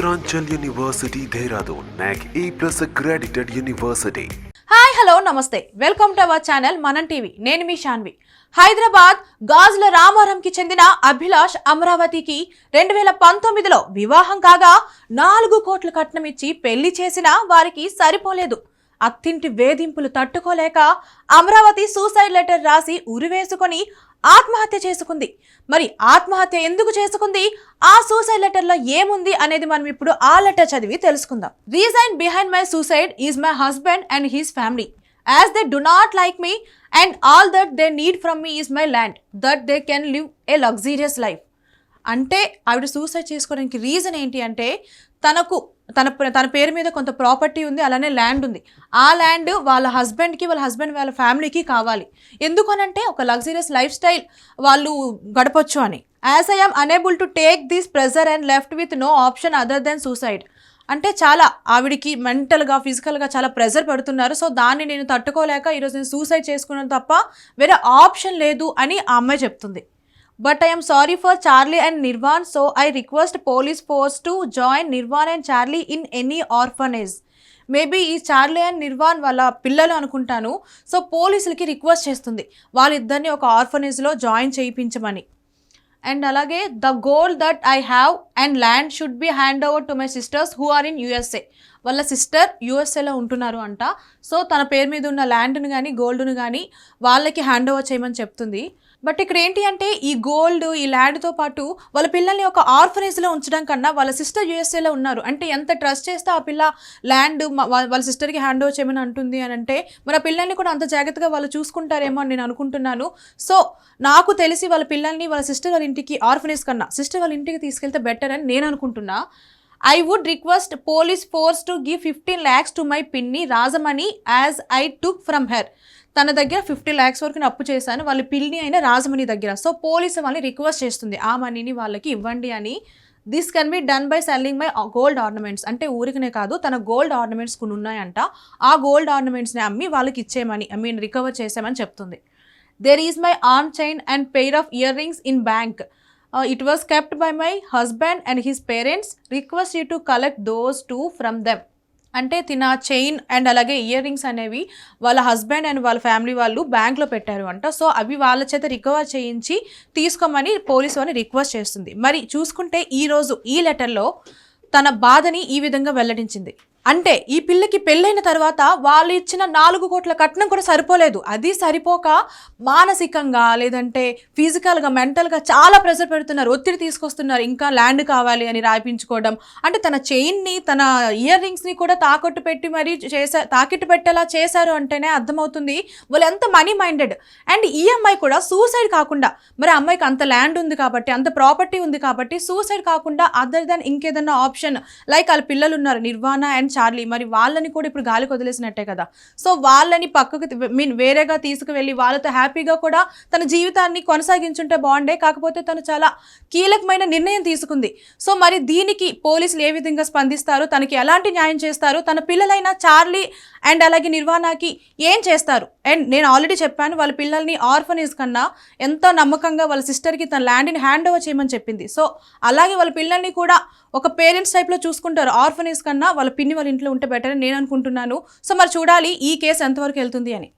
Uttaranchal university Dehradun NAAC A plus accredited university hi hello namaste welcome to our channel Manam TV నేను మీ శాన్వి హైదరాబాద్ గాజుల రామారంకి చెందిన అభిలాష్ అమరావతికి రెండు వేల పంతొమ్మిదిలో వివాహం కాగా నాలుగు కోట్ల కట్నం ఇచ్చి పెళ్ళి చేసినా వారికి సరిపోలేదు. అత్తింటి వేధింపులు తట్టుకోలేక అమరావతి సూసైడ్ లెటర్ రాసి ఉరివేసుకొని ఆత్మహత్య చేసుకుంది. మరి ఆత్మహత్య ఎందుకు చేసుకుంది? ఆ సూసైడ్ లెటర్లో ఏముంది అనేది మనం ఇప్పుడు ఆ లెటర్ చదివి తెలుసుకుందాం. Reason behind my suicide is my husband and his family. As they do not like me and all that they need from me is my land that they can live a luxurious life. అంటే ఆవిడ suicide చేసుకోవడానికి reason ఏంటి అంటే తనకు తన తన పేరు మీద కొంత ప్రాపర్టీ ఉంది అలానే ల్యాండ్ ఉంది. ఆ ల్యాండ్ వాళ్ళ హస్బెండ్కి వాళ్ళ హస్బెండ్ వాళ్ళ ఫ్యామిలీకి కావాలి. ఎందుకనంటే ఒక లగ్జరియస్ లైఫ్ స్టైల్ వాళ్ళు గడపొచ్చు అని. As I'm unable to take this pressure and left with no option other than suicide. అంటే చాలా ఆవిడికి మెంటల్గా ఫిజికల్గా చాలా ప్రెజర్ పెడుతున్నారు. సో దాన్ని నేను తట్టుకోలేక ఈరోజు నేను సూసైడ్ చేసుకున్నాను తప్ప వేరే ఆప్షన్ లేదు అని ఆ అమ్మాయి చెప్తుంది. But I'm sorry for Charlie and Nirvan so I request police force to join Nirvan and Charlie in any orphanage maybe ఈ చార్లీ అండ్ నిర్వాన్ వాళ్ళ పిల్లలు అనుకుంటాను. సో పోలీసులకి రిక్వెస్ట్ చేస్తుంది. వాళ్ళిద్దరిని ఒక ఆర్ఫనేజ్లో జాయిన్ చేయించమని. అండ్ అలాగే the goal that I have and land should be hand over to my sisters who are in USA వాళ్ళ సిస్టర్ యూఎస్ఏలో ఉంటున్నారు అంట. సో తన పేరు మీద ఉన్న ల్యాండ్ను కానీ గోల్డ్ను కానీ వాళ్ళకి హ్యాండ్ ఓవర్ చేయమని చెప్తుంది. బట్ ఇక్కడ ఏంటి అంటే ఈ గోల్డ్ ఈ ల్యాండ్తో పాటు వాళ్ళ పిల్లల్ని ఒక ఆర్ఫనేజ్లో ఉంచడం కన్నా వాళ్ళ సిస్టర్ యూఎస్ఏలో ఉన్నారు. అంటే ఎంత ట్రస్ట్ చేస్తే ఆ పిల్ల ల్యాండ్ వాళ్ళ సిస్టర్కి హ్యాండ్ ఓవర్ చేయమని అంటుంది అని అంటే మన పిల్లల్ని కూడా అంత జాగ్రత్తగా వాళ్ళు చూసుకుంటారేమో అని నేను అనుకుంటున్నాను. సో నాకు తెలిసి వాళ్ళ పిల్లల్ని వాళ్ళ సిస్టర్ వాళ్ళ ఇంటికి ఆర్ఫనేజ్ కన్నా సిస్టర్ వాళ్ళ ఇంటికి తీసుకెళ్తే బెటర్ అని నేను అనుకుంటున్నా. I would request police force to give fifteen lakhs to my పిన్ని Rajamani as I took from her తన దగ్గర ఫిఫ్టీ ల్యాక్స్ వరకు నేను అప్పు చేశాను. వాళ్ళ పిల్లి అయిన రాజమణి దగ్గర. సో పోలీసు వాళ్ళని రిక్వెస్ట్ చేస్తుంది. ఆ మనీని వాళ్ళకి ఇవ్వండి అని. This can be done by selling my gold ornaments అంటే ఊరికనే కాదు తన గోల్డ్ ఆర్నమెంట్స్ కొన్ని ఉన్నాయంట. ఆ గోల్డ్ ఆర్నమెంట్స్ని అమ్మి వాళ్ళకి ఇచ్చేయమని ఐ మీన్ రికవర్ చేసామని చెప్తుంది there is my arm chain and pair of earrings in bank it was kept by my husband and his parents request you to collect those two from them అంటే తిన chain and అలాగే earrings అనేవి వాళ్ళ husband and వాళ్ళ family వాళ్ళు బ్యాంక్లో పెట్టారు అంట. సో అవి వాళ్ళ చేత రికవర్ చేయించి తీసుకోమని పోలీసు అని రిక్వెస్ట్ చేస్తుంది. మరి చూసుకుంటే ఈరోజు ఈ లెటర్లో తన బాధని ఈ విధంగా వెల్లడించింది. అంటే ఈ పిల్లకి పెళ్ళైన తర్వాత వాళ్ళు ఇచ్చిన నాలుగు కోట్ల కట్నం కూడా సరిపోలేదు. అది సరిపోక మానసికంగా లేదంటే ఫిజికల్గా మెంటల్గా చాలా ప్రెషర్ పెడుతున్నారు. ఒత్తిడి తీసుకొస్తున్నారు. ఇంకా ల్యాండ్ కావాలి అని రాయించుకోవడం. అంటే తన చైన్ని తన ఇయర్ రింగ్స్ని కూడా తాకట్టు పెట్టి మరీ చేసా తాకట్టు పెట్టేలా చేశారు అంటేనే అర్థమవుతుంది. వాళ్ళు ఎంత మనీ మైండెడ్. అండ్ ఈ అమ్మాయి కూడా సూసైడ్ కాకుండా మరి అమ్మాయికి అంత ల్యాండ్ ఉంది కాబట్టి అంత ప్రాపర్టీ ఉంది కాబట్టి సూసైడ్ కాకుండా అదర్ దాన్ ఇంకేదన్నా ఆప్షన్. లైక్ వాళ్ళ పిల్లలు ఉన్నారు నిర్వాణ అండ్ చార్లీ మరి వాళ్ళని కూడా ఇప్పుడు గాలికి వదిలేసినట్టే కదా. సో వాళ్ళని పక్కకు మీన్ వేరేగా తీసుకువెళ్ళి వాళ్ళతో హ్యాపీగా కూడా తన జీవితాన్ని కొనసాగించుంటే బాగుండే కాకపోతే తను చాలా కీలకమైన నిర్ణయం తీసుకుంది. సో మరి దీనికి పోలీసులు ఏ విధంగా స్పందిస్తారు? తనకి ఎలాంటి న్యాయం చేస్తారు? తన పిల్లలైన చార్లీ అండ్ అలాగే నిర్వాణకి ఏం చేస్తారు? అండ్ నేను ఆల్రెడీ చెప్పాను వాళ్ళ పిల్లల్ని ఆర్ఫనేజ్ కన్నా ఎంతో నమ్మకంగా వాళ్ళ సిస్టర్కి తన ల్యాండ్ని హ్యాండ్ ఓవర్ చేయమని చెప్పింది. సో అలాగే వాళ్ళ పిల్లల్ని కూడా ఒక పేరెంట్స్ టైప్లో చూసుకుంటారు. ఆర్ఫనేజ్ కన్నా వాళ్ళ పిన్ని వాళ్ళ ఇంట్లో ఉంటే బెటర్ అని నేను అనుకుంటున్నాను. సో మరి చూడాలి ఈ కేసు ఎంతవరకు వెళ్తుంది అని.